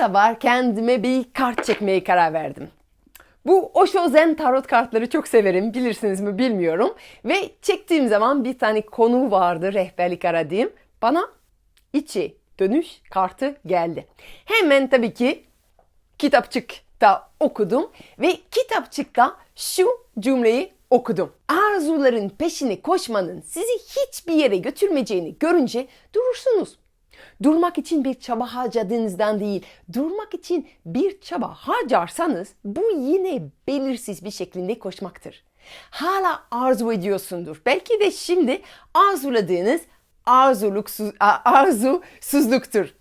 sabah kendime bir kart çekmeye karar verdim. Bu Osho Zen tarot kartları çok severim. Bilirsiniz mi bilmiyorum. Ve çektiğim zaman bir tane konu vardı rehberlik aradığım. Bana içi dönüş kartı geldi. Hemen tabii ki kitapçıkta okudum ve kitapçıkta şu cümleyi okudum. Arzuların peşine koşmanın sizi hiçbir yere götürmeyeceğini görünce durursunuz. Durmak için bir çaba harcadığınızdan değil, durmak için bir çaba harcarsanız bu yine belirsiz bir şekilde koşmaktır. Hala arzu ediyorsundur. Belki de şimdi arzuladığınız arzuluksuz, arzusuzluktur.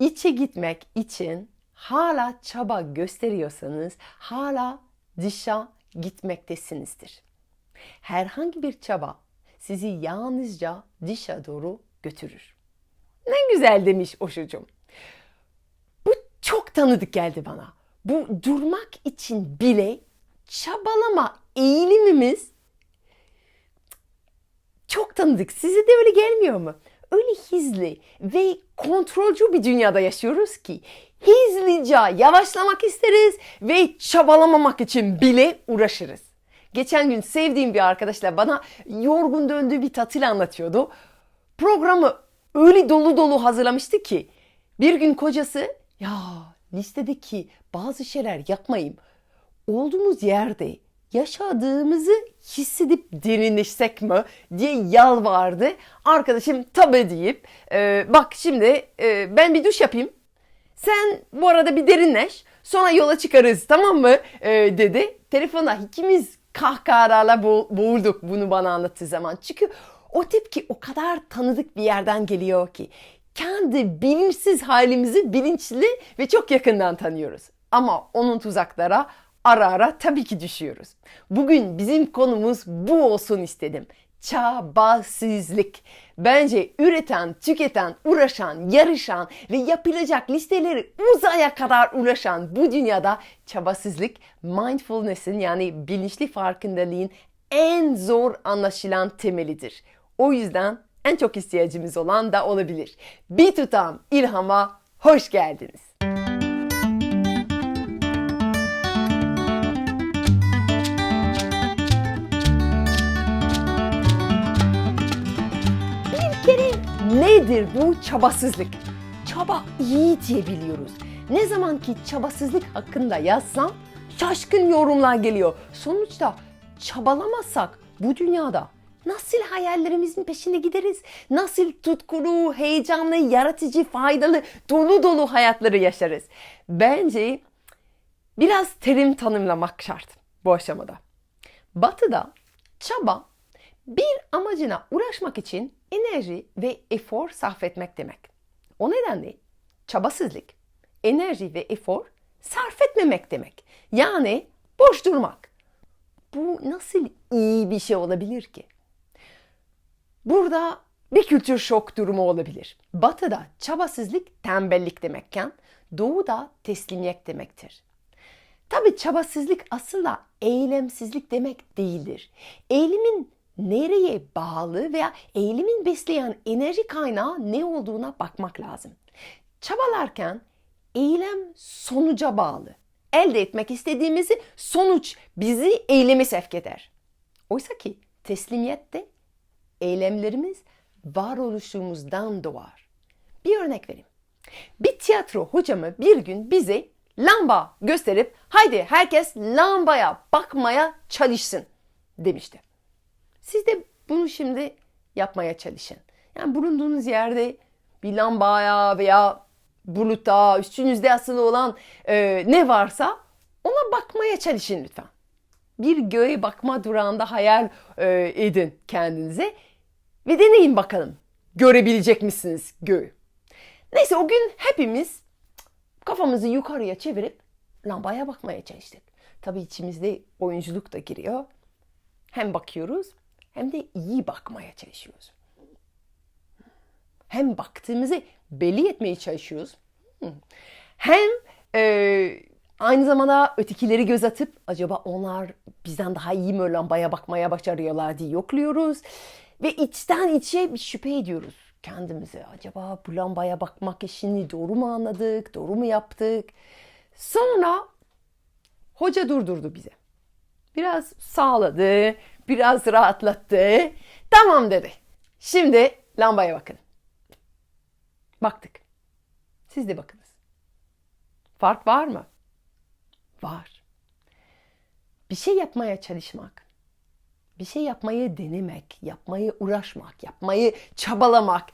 İçe gitmek için hala çaba gösteriyorsanız hala dışa gitmektesinizdir. Herhangi bir çaba sizi yalnızca dışa doğru götürür. Ne güzel demiş Oşucum. Bu çok tanıdık geldi bana. Bu durmak için bile çabalama eğilimimiz çok tanıdık. Size de öyle gelmiyor mu? Öyle hızlı ve kontrolcü bir dünyada yaşıyoruz ki hızlıca yavaşlamak isteriz ve çabalamamak için bile uğraşırız. Geçen gün sevdiğim bir arkadaşla bana yorgun döndüğü bir tatil anlatıyordu. Programı öyle dolu dolu hazırlamıştı ki bir gün kocası ya listedeki bazı şeyler yapmayayım. Olduğumuz yerde yaşadığımızı hissedip derinleşsek mi diye yalvardı. Arkadaşım tabii deyip e, bak şimdi e, ben bir duş yapayım. Sen bu arada bir derinleş. Sonra yola çıkarız tamam mı e, dedi. Telefonda ikimiz kahkahalarla boğulduk bunu bana anlattığı zaman. Çünkü o tip ki o kadar tanıdık bir yerden geliyor ki kendi bilinçsiz halimizi bilinçli ve çok yakından tanıyoruz. Ama onun tuzaklara ara ara tabii ki düşüyoruz. Bugün bizim konumuz bu olsun istedim. Çabasızlık. Bence üreten, tüketen, uğraşan, yarışan ve yapılacak listeleri uzaya kadar ulaşan bu dünyada çabasızlık mindfulness'in yani bilinçli farkındalığın en zor anlaşılan temelidir. O yüzden en çok ihtiyacımız olan da olabilir. Bir tutam ilhama hoş geldiniz. Bir kere nedir bu çabasızlık? Çaba iyi diye biliyoruz. Ne zaman ki çabasızlık hakkında yazsam şaşkın yorumlar geliyor. Sonuçta çabalamasak bu dünyada nasıl hayallerimizin peşinde gideriz? Nasıl tutkulu, heyecanlı, yaratıcı, faydalı, dolu dolu hayatları yaşarız? Bence biraz terim tanımlamak şart bu aşamada. Batı'da çaba bir amacına uğraşmak için enerji ve efor sarf etmek demek. O nedenle çabasızlık, enerji ve efor sarf etmemek demek. Yani boş durmak. Bu nasıl iyi bir şey olabilir ki? Burada bir kültür şok durumu olabilir. Batı'da çabasızlık tembellik demekken doğuda teslimiyet demektir. Tabi çabasızlık aslında eylemsizlik demek değildir. Eğilimin nereye bağlı veya eğilimin besleyen enerji kaynağı ne olduğuna bakmak lazım. Çabalarken eylem sonuca bağlı. Elde etmek istediğimizi sonuç bizi eyleme sevk eder. Oysa ki teslimiyet de eylemlerimiz varoluşumuzdan doğar. Bir örnek vereyim. Bir tiyatro hocamı bir gün bize lamba gösterip haydi herkes lambaya bakmaya çalışsın demişti. Siz de bunu şimdi yapmaya çalışın. Yani bulunduğunuz yerde bir lambaya veya buluta, üstünüzde asılı olan e, ne varsa ona bakmaya çalışın lütfen. Bir göğe bakma durağında hayal e, edin kendinize ve deneyin bakalım. Görebilecek misiniz göğü? Neyse o gün hepimiz kafamızı yukarıya çevirip lambaya bakmaya çalıştık. Tabii içimizde oyunculuk da giriyor. Hem bakıyoruz hem de iyi bakmaya çalışıyoruz. Hem baktığımızı belli etmeye çalışıyoruz. Hem e, aynı zamanda ötekileri göz atıp acaba onlar bizden daha iyi mi lambaya bakmaya başarıyorlar diye yokluyoruz. Ve içten içe bir şüphe ediyoruz. kendimize acaba bu lambaya bakmak işini doğru mu anladık, doğru mu yaptık? Sonra hoca durdurdu bize. Biraz sağladı, biraz rahatlattı. Tamam dedi. Şimdi lambaya bakın. Baktık. Siz de bakınız. Fark var mı? Var. Bir şey yapmaya çalışmak, bir şey yapmayı denemek, yapmayı uğraşmak, yapmayı çabalamak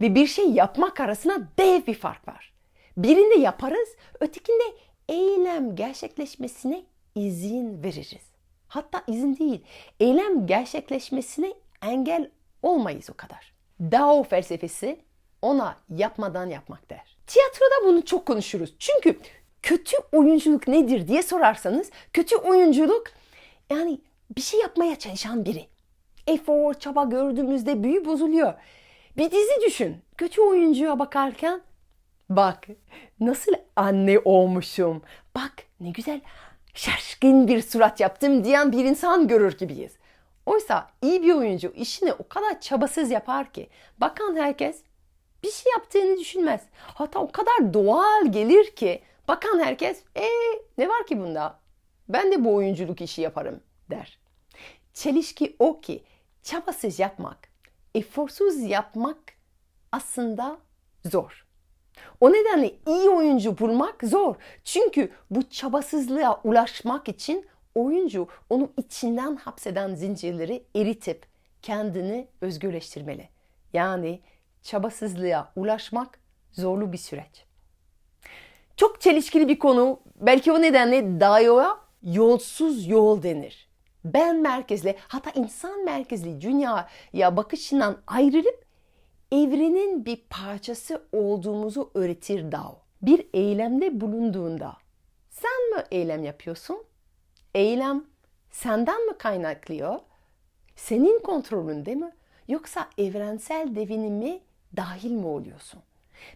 ve bir şey yapmak arasında dev bir fark var. Birinde yaparız, ötekinde eylem gerçekleşmesine izin veririz. Hatta izin değil, eylem gerçekleşmesine engel olmayız o kadar. Dao felsefesi ona yapmadan yapmak der. Tiyatroda bunu çok konuşuruz. Çünkü kötü oyunculuk nedir diye sorarsanız kötü oyunculuk yani bir şey yapmaya çalışan biri. Efor, çaba gördüğümüzde büyü bozuluyor. Bir dizi düşün. Kötü oyuncuya bakarken bak nasıl anne olmuşum. Bak ne güzel şaşkın bir surat yaptım diyen bir insan görür gibiyiz. Oysa iyi bir oyuncu işini o kadar çabasız yapar ki bakan herkes bir şey yaptığını düşünmez. Hatta o kadar doğal gelir ki bakan herkes e ne var ki bunda? Ben de bu oyunculuk işi yaparım der. Çelişki o ki çabasız yapmak, eforsuz yapmak aslında zor. O nedenle iyi oyuncu bulmak zor. Çünkü bu çabasızlığa ulaşmak için oyuncu onu içinden hapseden zincirleri eritip kendini özgürleştirmeli. Yani çabasızlığa ulaşmak zorlu bir süreç. Çok çelişkili bir konu. Belki o nedenle Dao'ya yolsuz yol denir. Ben merkezli hatta insan merkezli dünyaya bakışından ayrılıp evrenin bir parçası olduğumuzu öğretir Dao. Bir eylemde bulunduğunda sen mi eylem yapıyorsun? Eylem senden mi kaynaklıyor? Senin kontrolünde mi? Yoksa evrensel devinimi dahil mi oluyorsun?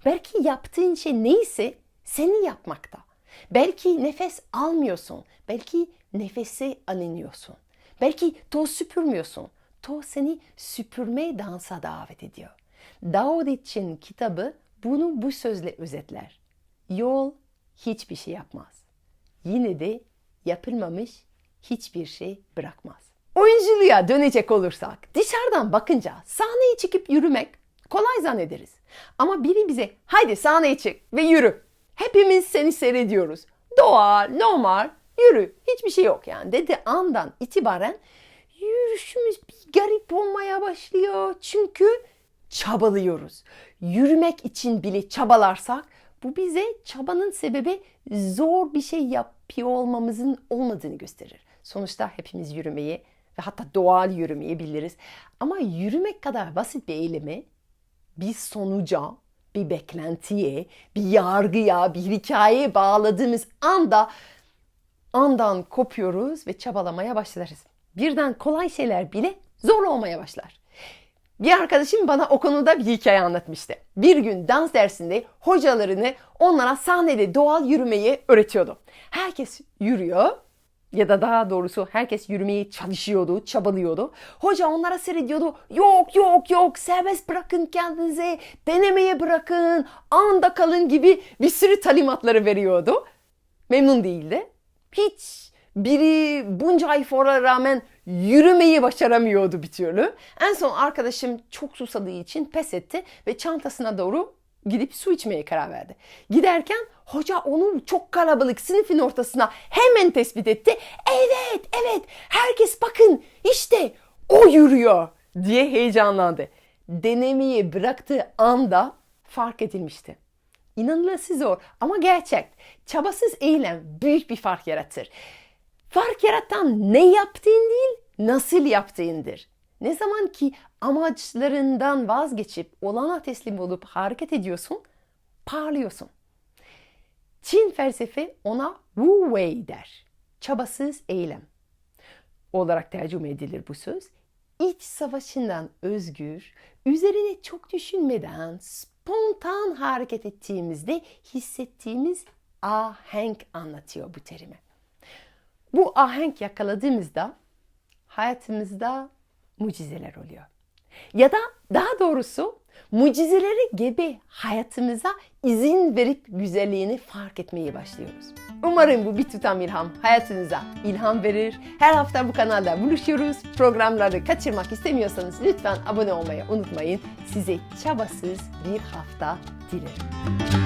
Belki yaptığın şey neyse seni yapmakta. Belki nefes almıyorsun. Belki nefese alınıyorsun. Belki toz süpürmüyorsun. Toz seni süpürmeye dansa davet ediyor. De Ching kitabı bunu bu sözle özetler. Yol hiçbir şey yapmaz. Yine de yapılmamış hiçbir şey bırakmaz. Oyunculuğa dönecek olursak dışarıdan bakınca sahneye çıkıp yürümek kolay zannederiz. Ama biri bize haydi sahneye çık ve yürü. Hepimiz seni seyrediyoruz. Doğal, normal, yürü. Hiçbir şey yok yani dedi andan itibaren yürüyüşümüz bir garip olmaya başlıyor. Çünkü çabalıyoruz. Yürümek için bile çabalarsak bu bize çabanın sebebi zor bir şey yapıyor olmamızın olmadığını gösterir. Sonuçta hepimiz yürümeyi ve hatta doğal yürümeyi biliriz. Ama yürümek kadar basit bir eylemi bir sonuca, bir beklentiye, bir yargıya, bir hikayeye bağladığımız anda andan kopuyoruz ve çabalamaya başlarız. Birden kolay şeyler bile zor olmaya başlar. Bir arkadaşım bana o konuda bir hikaye anlatmıştı. Bir gün dans dersinde hocalarını onlara sahnede doğal yürümeyi öğretiyordu. Herkes yürüyor ya da daha doğrusu herkes yürümeye çalışıyordu, çabalıyordu. Hoca onlara seyrediyordu. Yok yok yok serbest bırakın kendinize, denemeye bırakın, anda kalın gibi bir sürü talimatları veriyordu. Memnun değildi. Hiç biri bunca efora rağmen yürümeyi başaramıyordu bir türlü. En son arkadaşım çok susadığı için pes etti ve çantasına doğru gidip su içmeye karar verdi. Giderken hoca onu çok kalabalık sınıfın ortasına hemen tespit etti. Evet, evet, herkes bakın işte o yürüyor diye heyecanlandı. Denemeyi bıraktığı anda fark edilmişti. İnanılması zor ama gerçek. Çabasız eylem büyük bir fark yaratır. Fark yaratan ne yaptığın değil, nasıl yaptığındır. Ne zaman ki amaçlarından vazgeçip olana teslim olup hareket ediyorsun, parlıyorsun. Çin felsefe ona Wu Wei der. Çabasız eylem olarak tercüme edilir bu söz. İç savaşından özgür, üzerine çok düşünmeden spontan hareket ettiğimizde hissettiğimiz ahenk anlatıyor bu terimi. Bu ahenk yakaladığımızda hayatımızda mucizeler oluyor. Ya da daha doğrusu Mucizelere gebe hayatımıza izin verip güzelliğini fark etmeyi başlıyoruz. Umarım bu bir tutam ilham hayatınıza ilham verir. Her hafta bu kanalda buluşuyoruz. Programları kaçırmak istemiyorsanız lütfen abone olmayı unutmayın. Size çabasız bir hafta dilerim.